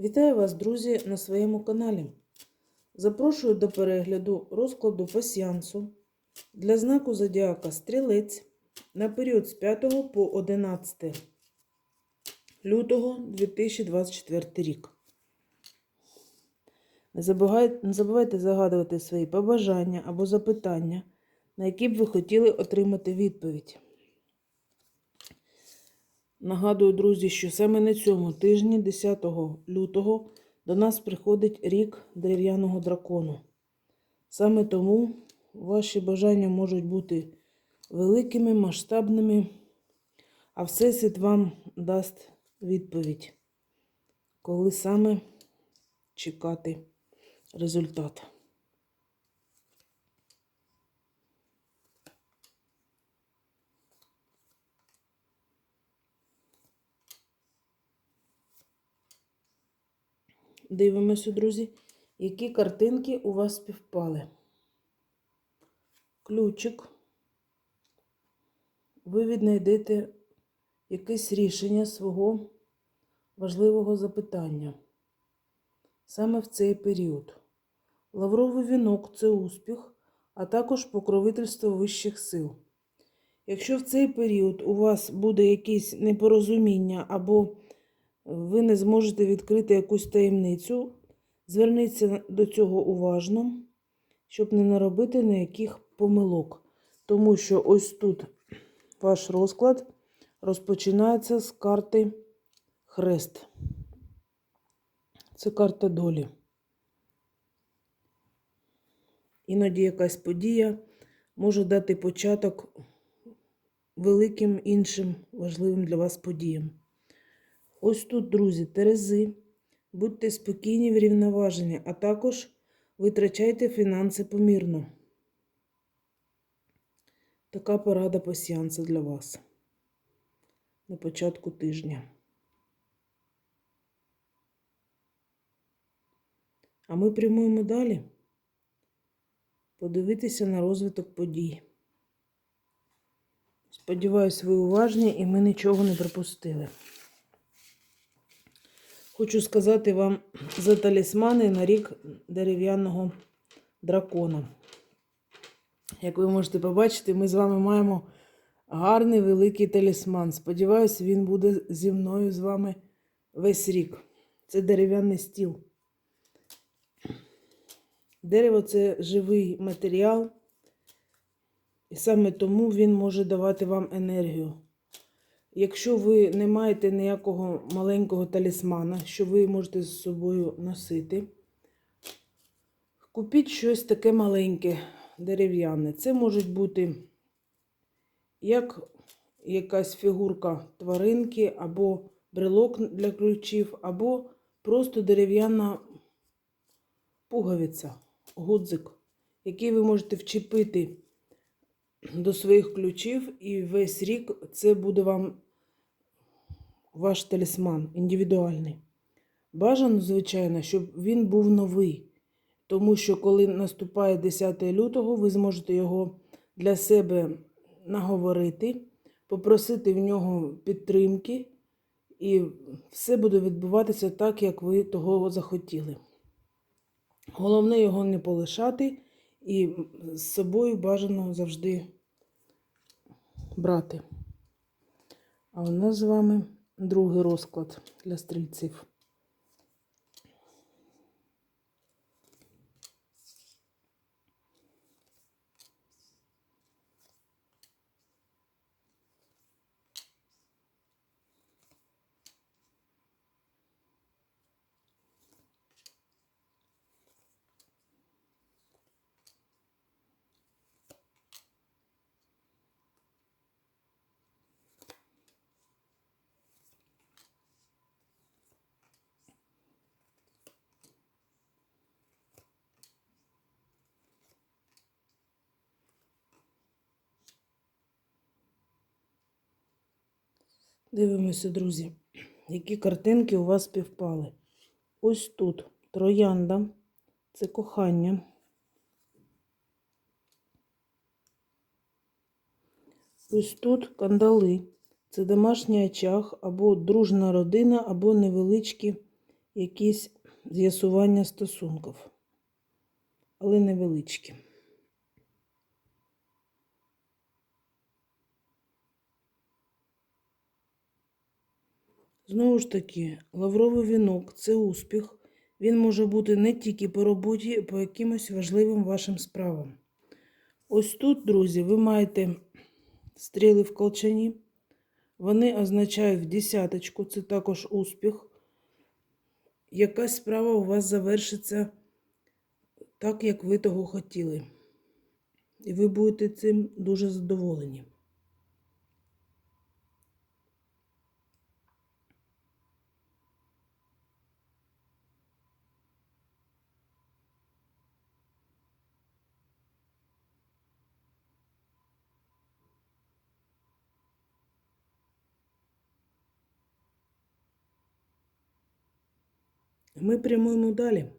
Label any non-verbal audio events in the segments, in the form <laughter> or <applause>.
Вітаю вас, друзі, на своєму каналі. Запрошую до перегляду розкладу пасіансу для знаку Зодіака Стрілець на період з 5 по 11 лютого 2024 рік. Не забувайте, загадувати свої побажання або запитання, на які б ви хотіли отримати відповідь. Нагадую, друзі, що саме на цьому тижні, 10 лютого, до нас приходить рік дерев'яного дракону. Саме тому ваші бажання можуть бути великими, масштабними, а Всесвіт вам дасть відповідь, коли саме чекати результат. Дивимося, друзі, які картинки у вас співпали. Ключик. Ви віднайдете якесь рішення свого важливого запитання. Саме в цей період. Лавровий вінок це успіх, а також покровительство вищих сил. Якщо в цей період у вас буде якесь непорозуміння або ви не зможете відкрити якусь таємницю, зверніться до цього уважно, щоб не наробити ніяких помилок. Тому що ось тут ваш розклад розпочинається з карти Хрест. Це карта долі. Іноді якась подія може дати початок великим іншим важливим для вас подіям. Ось тут, друзі, Терези. Будьте спокійні, врівноважені, а також витрачайте фінанси помірно. Така порада пасіанса для вас на початку тижня. А ми прямуємо далі. Подивитися на розвиток подій. Сподіваюсь, ви уважні і ми нічого не пропустили. Хочу сказати вам за талісмани на рік дерев'яного дракона. Як ви можете побачити, ми з вами маємо гарний великий талісман. Сподіваюсь, він буде зі мною з вами весь рік. Це дерев'яний стіл. Дерево це живий матеріал, і саме тому він може давати вам енергію. Якщо ви не маєте ніякого маленького талісмана, що ви можете з собою носити, купіть щось таке маленьке, дерев'яне. Це можуть бути як якась фігурка тваринки, або брелок для ключів, або просто дерев'яна пуговиця, гудзик, який ви можете вчепити до своїх ключів, і весь рік це буде вам ваш талісман індивідуальний. Бажано, звичайно, щоб він був новий. Тому що, коли наступає 10 лютого, ви зможете його для себе наговорити, попросити в нього підтримки, і все буде відбуватися так, як ви того захотіли. Головне його не полишати і з собою бажано завжди брати. А у нас з вами другий розклад для стрільців. Дивимося, друзі, які картинки у вас співпали. Ось тут троянда, це кохання. Ось тут кандали. Це домашній очаг, або дружна родина, або невеличкі якісь з'ясування стосунків, але невеличкі. Знову ж таки, лавровий вінок це успіх. Він може бути не тільки по роботі, а по якимось важливим вашим справам. Ось тут, друзі, ви маєте стріли в колчані. Вони означають десяточку, це також успіх. Якась справа у вас завершиться так, як ви того хотіли. І ви будете цим дуже задоволені. Ми прямуємо далі.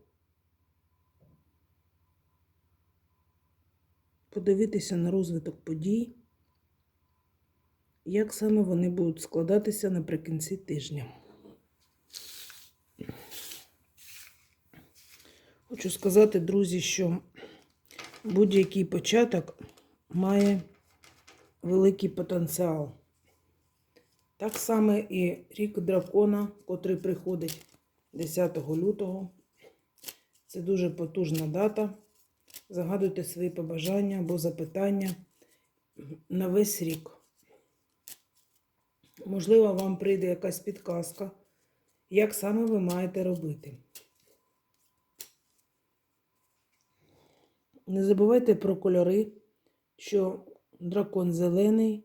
Подивитися на розвиток подій, як саме вони будуть складатися наприкінці тижня. Хочу сказати, друзі, що будь-який початок має великий потенціал. Так само і рік дракона, котрий приходить 10 лютого. Це дуже потужна дата. Загадуйте свої побажання або запитання на весь рік. Можливо, вам прийде якась підказка, як саме ви маєте робити. Не забувайте про кольори, що дракон зелений,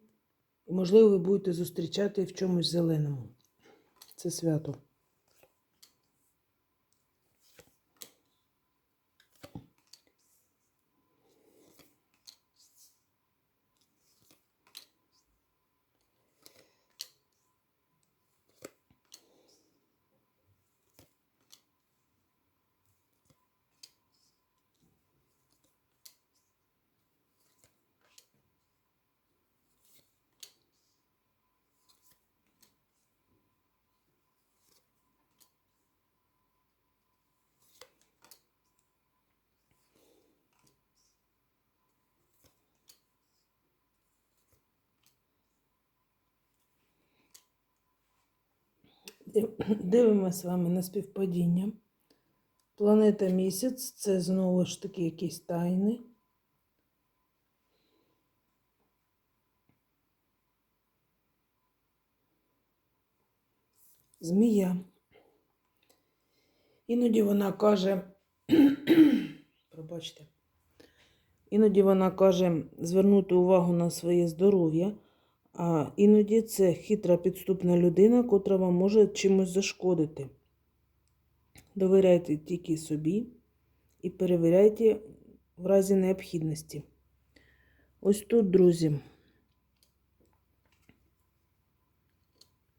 і, можливо, ви будете зустрічати в чомусь зеленому. Це свято. Дивимося з вами на співпадіння. Планета місяць це знову ж таки якісь тайни. Змія. Іноді вона каже, <clears throat> пробачте, іноді вона каже звернути увагу на своє здоров'я, а іноді це хитра підступна людина, котра вам може чимось зашкодити. Довіряйте тільки собі і перевіряйте в разі необхідності. Ось тут, друзі.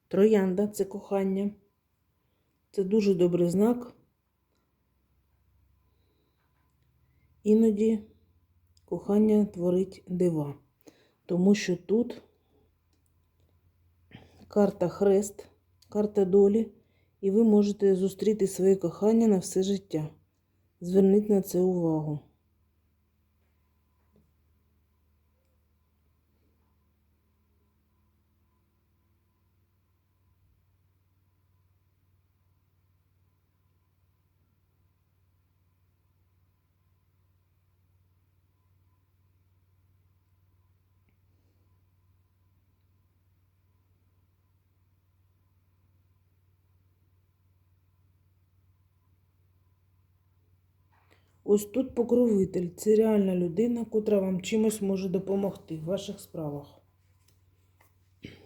Троянда це кохання. Це дуже добрий знак. Іноді кохання творить дива, тому що тут карта хрест, карта долі, і ви можете зустріти своє кохання на все життя. Зверніть на це увагу. Ось тут покровитель. Це реальна людина, котра вам чимось може допомогти в ваших справах.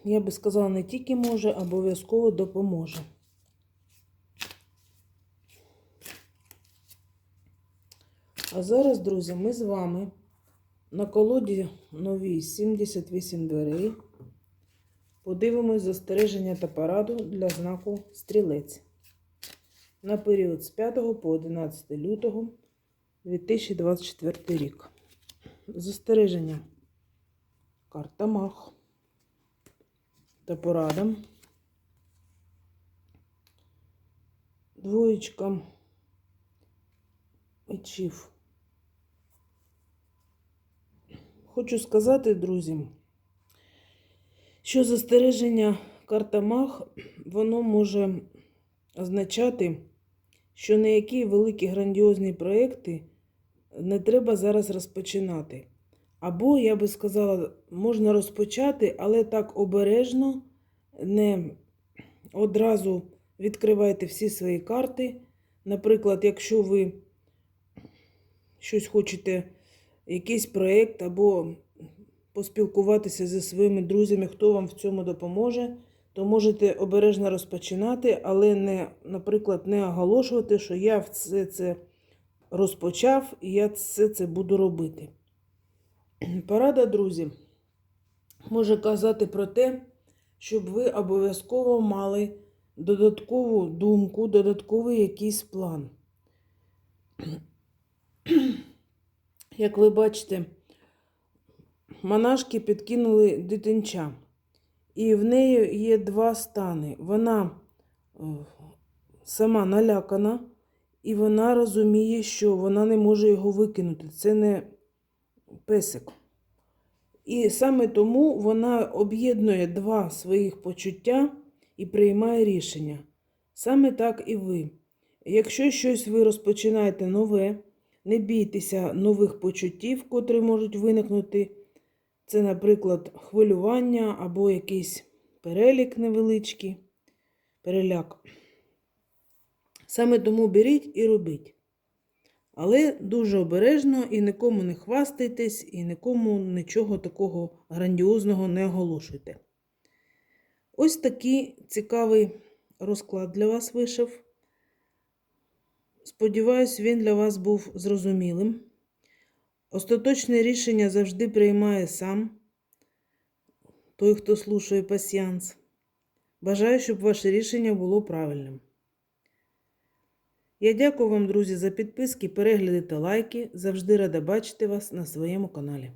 Я би сказала, не тільки може, а обов'язково допоможе. А зараз, друзі, ми з вами на колоді новій 78 дверей. Подивимось застереження та пораду для знаку стрілець на період з 5 по 11 лютого 2024 рік. Застереження. Карта Мах. Та порада. двоєчка мечів. Хочу сказати, друзі, що застереження карта Мах, воно може означати, що ніякі великі грандіозні проекти не треба зараз розпочинати. Або, я би сказала, можна розпочати, але так обережно, не одразу відкривайте всі свої карти. Наприклад, якщо ви щось хочете, якийсь проєкт, або поспілкуватися зі своїми друзями, хто вам в цьому допоможе, то можете обережно розпочинати, але не, наприклад, не оголошувати, що я все це розпочав і я все це буду робити. <clears throat> Порада, друзі, може казати про те, щоб ви обов'язково мали додаткову думку, додатковий якийсь план. <clears throat> Як ви бачите, монашки підкинули дитинча, і в неї є два стани. Вона е, сама налякана, і вона розуміє, що вона не може його викинути. Це не песик. І саме тому вона об'єднує два своїх почуття і приймає рішення. Саме так і ви. Якщо щось ви розпочинаєте нове, не бійтеся нових почуттів, котрі можуть виникнути. Це, наприклад, хвилювання або якийсь перелік невеличкий, переляк. Саме тому беріть і робіть. Але дуже обережно і нікому не хвастайтесь, і нікому нічого такого грандіозного не оголошуйте. Ось такий цікавий розклад для вас вийшов. Сподіваюсь, він для вас був зрозумілим. Остаточне рішення завжди приймає сам той, хто слушає пасіянс. Бажаю, щоб ваше рішення було правильним. Я дякую вам, друзі, за підписки, перегляди та лайки. Завжди рада бачити вас на своєму каналі.